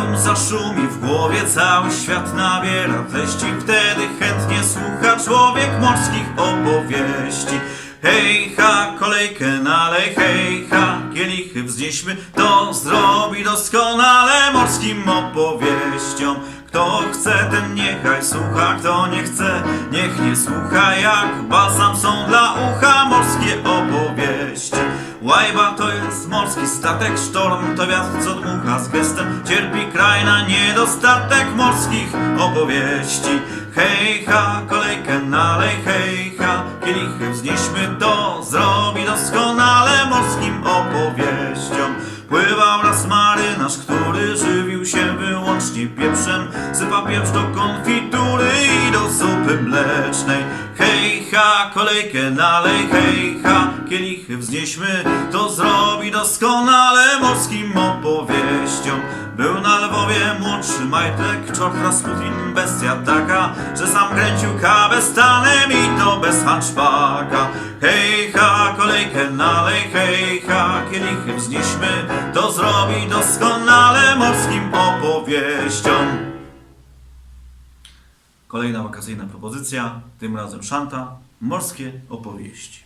rum zaszumi w głowie cały świat nabiera treści. Wtedy chętnie słucha człowiek morskich opowieści. Hej ha, kolejkę nalej, hej ha, kielichy wznieśmy. To zrobi doskonale morskim opowieściom. Kto chce, ten niechaj słucha, kto nie chce, niech nie słucha. Jak balsam są dla statek, sztorm to wiatr, co dmucha z gestem Cierpi kraj na niedostatek morskich opowieści. Hej ha, kolejkę nalej, hej ha, kielichy wznieśmy To zrobi doskonale morskim opowieściom. Pływał raz marynarz, który żywił się wyłącznie pieprzem Sypał pieprz do konfitury kolejkę nalej, hej ha, kielichy wznieśmy. To zrobi doskonale morskim opowieściom. Był na Lwowie młodszy majtek, czort Rasputin, bestia taka Że sam kręcił kabestanem i to bez hanczpaka Hej ha, kolejkę nalej, hej ha, kielichy wznieśmy. To zrobi doskonale morskim opowieściom. Kolejna wakacyjna propozycja, tym razem szanta, morskie opowieści.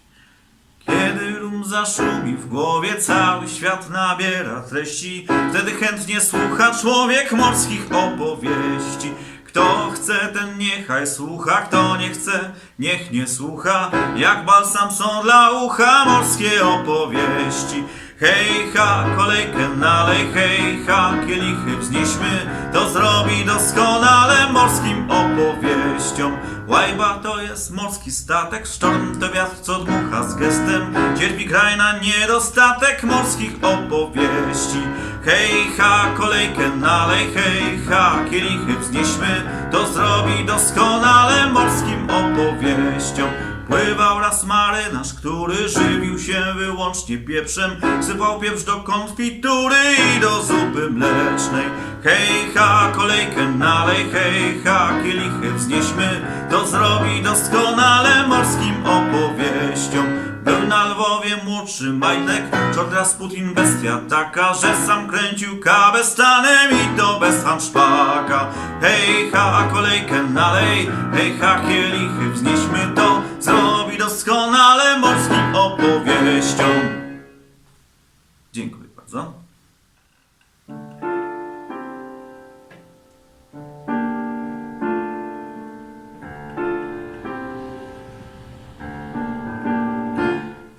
Kiedy rum zaszumi w głowie, cały świat nabiera treści, wtedy chętnie słucha człowiek morskich opowieści. Kto chce, ten niechaj słucha, kto nie chce, niech nie słucha, jak balsam są dla ucha morskie opowieści. Hej ha, kolejkę nalej, hej ha, kielichy wznieśmy, to zrobi doskonale morskim opowieściom. Łajba to jest morski statek, sztorm to wiatr, co dmucha z gestem, cierpi kraj na niedostatek morskich opowieści. Hej ha, kolejkę nalej, hej ha, kielichy wznieśmy, to zrobi doskonale morskim opowieściom. Pływał raz marynarz, który żywił się wyłącznie pieprzem. Sypał pieprz do konfitury i do zupy mlecznej. Hej ha, kolejkę nalej, hej ha, kielichy wznieśmy. To zrobi doskonale morskim opowieściom. Był na Lwowie młodszy majtek, czort Rasputin bestia taka Że sam kręcił kabestanem i to bez hanszpaka Hej ha, kolejkę nalej, hej ha, kielichy wznieśmy. To doskonale morskim opowieściom Dziękuję bardzo.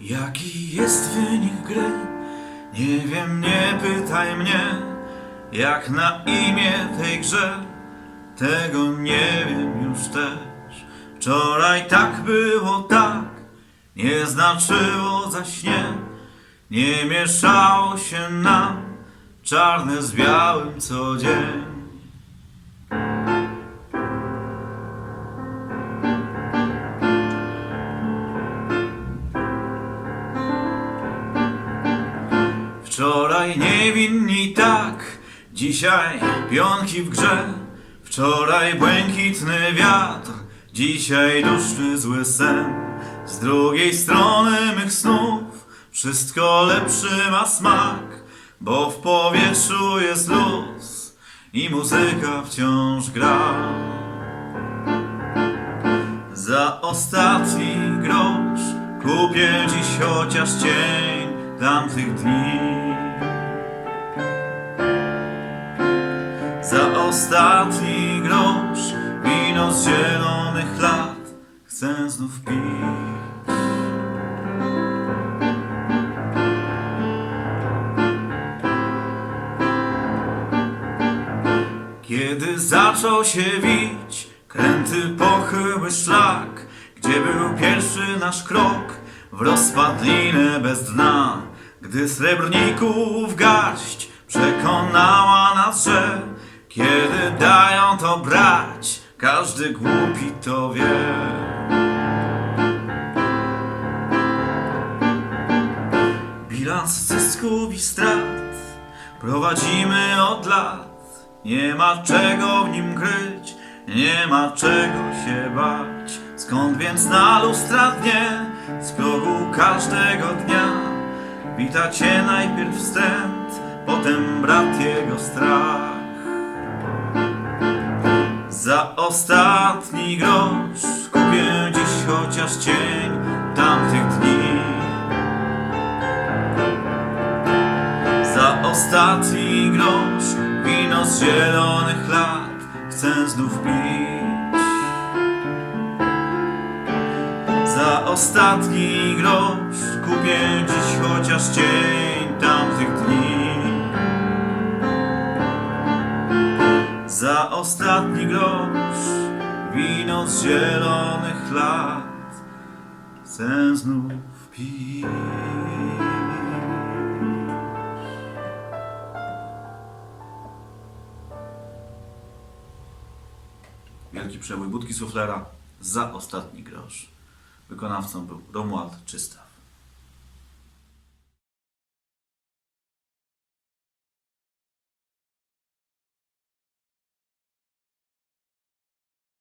Jaki jest wynik gry? Nie wiem, nie pytaj mnie, jak na imię tej grze. Tego nie wiem już też. Wczoraj tak było tak, nie znaczyło zaś nie. Nie mieszało się nam czarne z białym co dzień. Wczoraj niewinni tak, dzisiaj pionki w grze. Wczoraj błękitny wiatr, dzisiaj duszny zły sen. Z drugiej strony mych snów wszystko lepszy ma smak, bo w powietrzu jest luz i muzyka wciąż gra. Za ostatni grosz kupię dziś chociaż cień tamtych dni. Kiedy zaczął się wić kręty pochyły szlak, gdzie był pierwszy nasz krok w rozpadlinę bez dna, gdy srebrników garść przekonała nas, że kiedy dają to brać, każdy głupi to wie. Bilans zysków i strat prowadzimy od lat. Nie ma czego w nim kryć, nie ma czego się bać. Skąd więc na lustra dnie, z progu każdego dnia, wita cię najpierw wstręt, potem brat jego strach. Za ostatni grosz kupię dziś chociaż cień tamtych dni. Za ostatni z zielonych lat chcę znów pić. Za ostatni grosz kupię dziś chociaż cień tamtych dni. Za ostatni grosz wino z zielonych lat chcę znów pić. Wielki przebój Budki Suflera za ostatni grosz. Wykonawcą był Romuald Czysta.